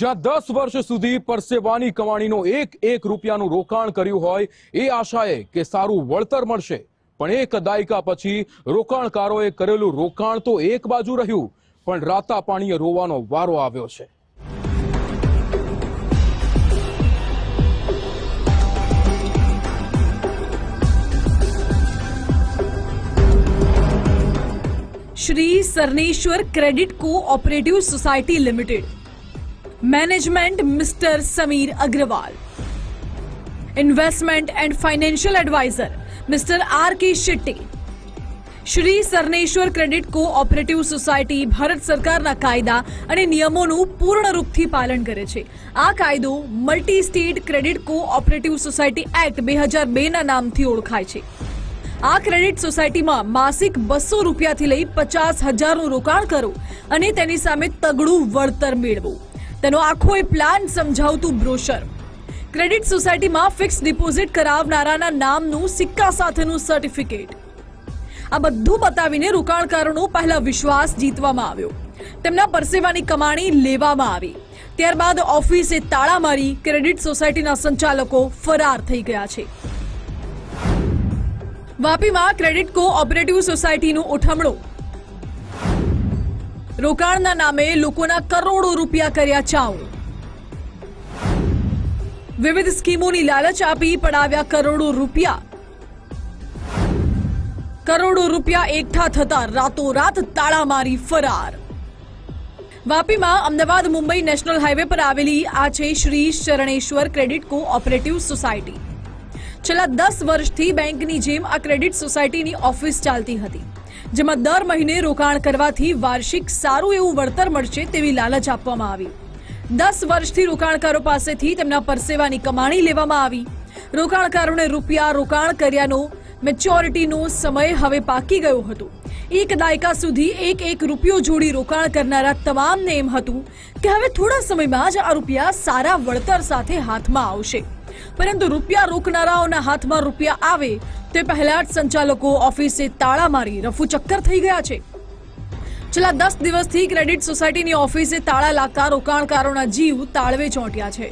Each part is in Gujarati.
જ્યાં દસ વર્ષ સુધી પરસેવાની કમાણીનો એક એક રૂપિયાનું રોકાણ કર્યું હોય, એ આશાએ કે સારું વળતર મળશે. પણ એક દાયકા પછી રોકાણકારોએ કરેલું રોકાણ તો એક બાજુ રહ્યું, પણ રાતા પાણીએ રોવાનો વારો આવ્યો છે. Shri Saraneshwar credit cooperative society limited management mister Samir Agrawal investment and financial advisor mister R K Shetty Shri Saraneshwar credit cooperative society Bharat સરકારના કાયદા અને નિયમોનું પૂર્ણ રૂપથી પાલન કરે છે. આ કાયદો multi state credit cooperative society act બે હજાર બેના નામથી ઓળખાય છે. આ ક્રેડિટ સોસાયટીમાં માસિક બસો રૂપિયાથી લઈ પચાસ હજારનું રોકાણ કરો અને તેની સામે તગડું વળતર મેળવો. તેનો આખો એ પ્લાન સમજાવતું બ્રોશર ક્રેડિટ સોસાયટીમાં ફિક્સ ડિપોઝિટ કરાવનારાના નામનું સિક્કા સાથેનું સર્ટિફિકેટ આ બધું બતાવીને રોકાણકારોનો પહેલા વિશ્વાસ જીતવામાં આવ્યો. તેમના પરસેવાની કમાણી લેવામાં આવી. ત્યારબાદ ઓફિસે તાળા મારી ક્રેડિટ સોસાયટીના સંચાલકો ફરાર થઈ ગયા છે. વાપીમાં ક્રેડિટ કોઓપરેટિવ સોસાયટીનું ઉઠમણું. રોકાણના નામે લોકોના કરોડો રૂપિયા કર્યા ચાઉ વિવિધ સ્કીમોની લાલચ આપી પડાવ્યા કરોડો રૂપિયા. કરોડો રૂપિયા એકઠા થતા રાતોરાત તાળા મારી ફરાર. વાપીમાં અમદાવાદ મુંબઈ નેશનલ હાઈવે પર આવેલી આ છે Shri Sharaneshwar credit co operative society. છેલ્લા દસ વર્ષથી બેંકની જેમ આ ક્રેડિટ સોસાયટીની ઓફિસ ચાલતી હતી. જેમાં દર મહિને રોકાણ કરવાથી વાર્ષિક સારું એવું વળતર મળશે તેવી લાલચ આપવામાં આવી. દસ વર્ષથી રોકાણકારો પાસેથી તેમના પરસેવાની કમાણી લેવામાં આવી. રોકાણકારોને રૂપિયા રોકાણ કર્યાનો, મેચ્યોરિટીનો સમય હવે પાકી ગયો હતો. એક દાયકા સુધી એક એક રૂપિયો જોડી રોકાણ કરનારા તમામને એમ હતું કે હવે થોડા સમયમાં જ આ રૂપિયા સારા વળતર સાથે હાથમાં આવશે. પરંતુ રૂપિયા રોકનારાઓના હાથમાં રૂપિયા આવે તે પહેલા જ સંચાલકો ઓફિસે તાળા મારી રફુ ચક્કર થઈ ગયા છે છેલ્લા દસ દિવસથી ક્રેડિટ સોસાયટીની ઓફિસે તાળા લાગતા રોકાણકારોના જીવ તાળવે ચોંટ્યા છે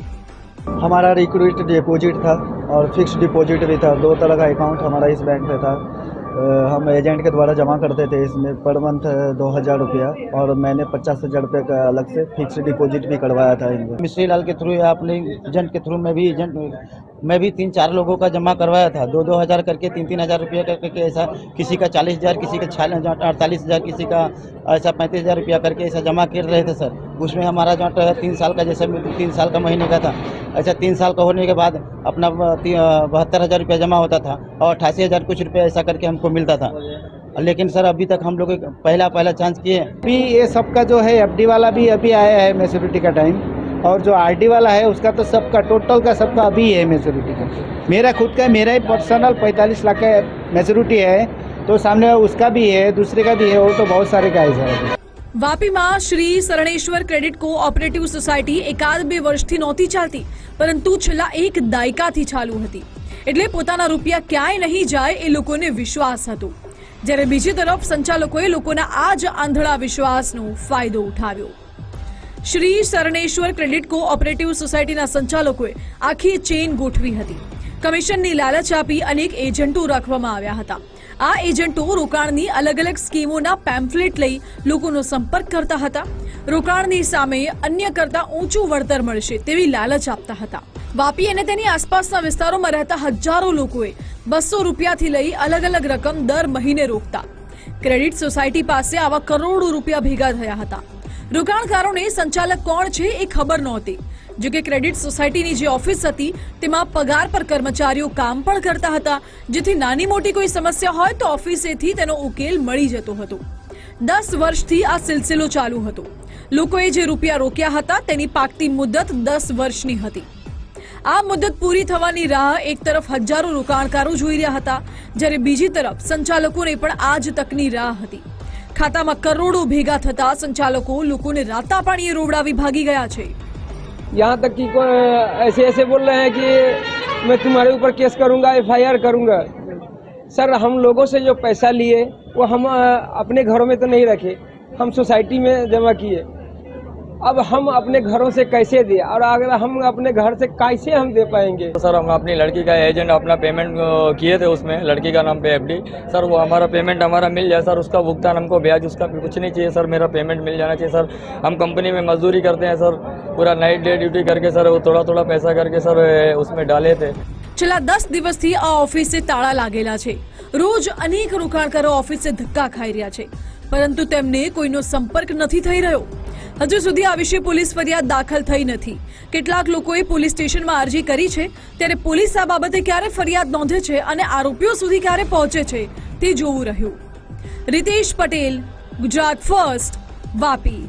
हमारा रिक्रूट डिपॉजिट था और फिक्स डिपॉजिट भी था दो तरह का अकाउंट हमारा इस बैंक में था अ, हम एजेंट के द्वारा जमा करते थे इसमें पर मंथ दो हज़ार रुपया और मैंने पचास हज़ार रुपये का अलग से फिक्स डिपॉजिट भी करवाया था इनमें मिश्री लाल के थ्रू या अपने एजेंट के थ्रू मैं भी एजेंट मैं भी तीन चार लोगों का जमा करवाया था। दो दो हज़ार करके तीन तीन हज़ार रुपया कर- करके ऐसा किसी का चालीस हज़ार, किसी का छियालीस अड़तालीस हज़ार, किसी का ऐसा पैंतीस हज़ार रुपया करके ऐसा जमा कर रहे थे सर। उसमें हमारा जो तीन साल का जैसे तीन साल का महीने का था। ऐसा तीन साल का होने के बाद अपना बहत्तर हज़ार रुपया जमा होता था और अट्ठासी हज़ार कुछ रुपया ऐसा करके हमको मिलता था। लेकिन सर, अभी तक हम लोग पहला पहला चांस किए अभी ये सबका जो है एफडी वाला भी अभी आया है मेच्योरिटी का टाइम और जो आरडी वाला है उसका तो सबका टोटल का सबका अभी है मेच्योरिटी का मेरा खुद का मेरा ही पर्सनल पैंतालीस लाख का मेच्योरिटी है तो सामने उसका भी है दूसरे का भी है वो तो बहुत सारे का है sir વાપીમાં Shri Sharaneshwar credit cooperative society એકાદ બે વર્ષથી નહોતી ચાલતી પરંતુ છેલ્લા એક દાયકાથી ચાલુ હતી એટલે પોતાના રૂપિયા ક્યાંય નહીં જાય એ લોકોને વિશ્વાસ હતો જ્યારે બીજી તરફ સંચાલકોએ લોકોના આ જ આંધળા વિશ્વાસનો ફાયદો ઉઠાવ્યો શ્રી શરણેશ્વર ક્રેડિટ કોઓપરેટિવ સોસાયટીના સંચાલકોએ આખી ચેઇન ગોઠવી હતી. કમિશનની લાલચ આપી અનેક એજન્ટો રાખવામાં આવ્યા હતા. આ એજન્ટો રોકાણની અલગ અલગ સ્કીમોના પેમ્ફલેટ લઈ લોકોનો સંપર્ક કરતા હતા. રોકાણની સામે અન્ય કરતા ઊંચું વળતર મળશે તેવી લાલચ આપતા હતા. વાપી અને તેની આસપાસના વિસ્તારોમાં રહેતા હજારો લોકોએ બસો રૂપિયાથી લઈ અલગ અલગ રકમ દર મહિને રોકતા. ક્રેડિટ સોસાયટી પાસે આવા કરોડો રૂપિયા ભેગા થયા હતા. રોકાણકારોને સંચાલક કોણ છે એ ખબર નહોતી. જો કે ક્રેડિટ સોસાયટીની જે ઓફિસ હતી, તેમાં પગાર પર કર્મચારીઓ કામ પણ કરતા હતા. જેથી નાની મોટી કોઈ સમસ્યા હોય તો ઓફિસેથી તેનો ઉકેલ મળી જતો હતો. દસ વર્ષથી આ સિલસિલો ચાલુ હતો. લોકોએ જે રૂપિયા રોક્યા હતા, તેની પાકતી મુદત દસ વર્ષની હતી. આ મુદત પૂરી થવાની રાહ એક તરફ હજારો રોકાણકારો જોઈ રહ્યા હતા, જ્યારે બીજી તરફ સંચાલકોને પણ આ જ તકની રાહ હતી. ખાતામાં કરોડો ભેગા થતા સંચાલકો લોકોને રાતા પાણીએ રોવડાવી ભાગી ગયા છે यहाँ तक कि को- ऐसे ऐसे बोल रहे हैं कि मैं तुम्हारे ऊपर केस करूंगा एफ आई आर करूंगा सर हम लोगों से जो पैसा लिए वो हम अ, अपने घरों में तो नहीं रखे हम सोसाइटी में जमा किए अब हम अपने घरों से कैसे दें और अगर हम अपने घर से कैसे हम दे पाएंगे सर हम अपनी लड़की का एजेंट अपना पेमेंट अ, किए थे उसमें लड़की का नाम पे एफडी सर वो हमारा पेमेंट हमारा मिल जाए सर उसका भुगतान हमको ब्याज उसका भी कुछ नहीं चाहिए सर मेरा पेमेंट मिल जाना चाहिए सर हम कंपनी में मजदूरी करते हैं सर पूरा नाइट डे ड्यूटी करके सर वो थोड़ा थोड़ा पैसा करके सर अ, उसमें डाले थे છેલ્લા દસ દિવસથી આ ઓફિસે તાળા લાગેલા છે રોજ અનેક રોકાણકારો ઓફિસે ધક્કા ખાઈ રહ્યા છે પરંતુ તેમને કોઈનો સંપર્ક નથી થઈ રહ્યો હજુ સુધી આ વિશે પોલીસ ફરિયાદ દાખલ થઈ નથી. કેટલાક લોકોએ પોલીસ સ્ટેશનમાં અરજી કરી છે, ત્યારે પોલીસ આ બાબતે ક્યારે ફરિયાદ નોંધે છે અને આરોપીઓ સુધી ક્યારે પહોંચે છે, તે જોવું રહ્યું. રિતેશ પટેલ, ગુજરાત ફર્સ્ટ, વાપી.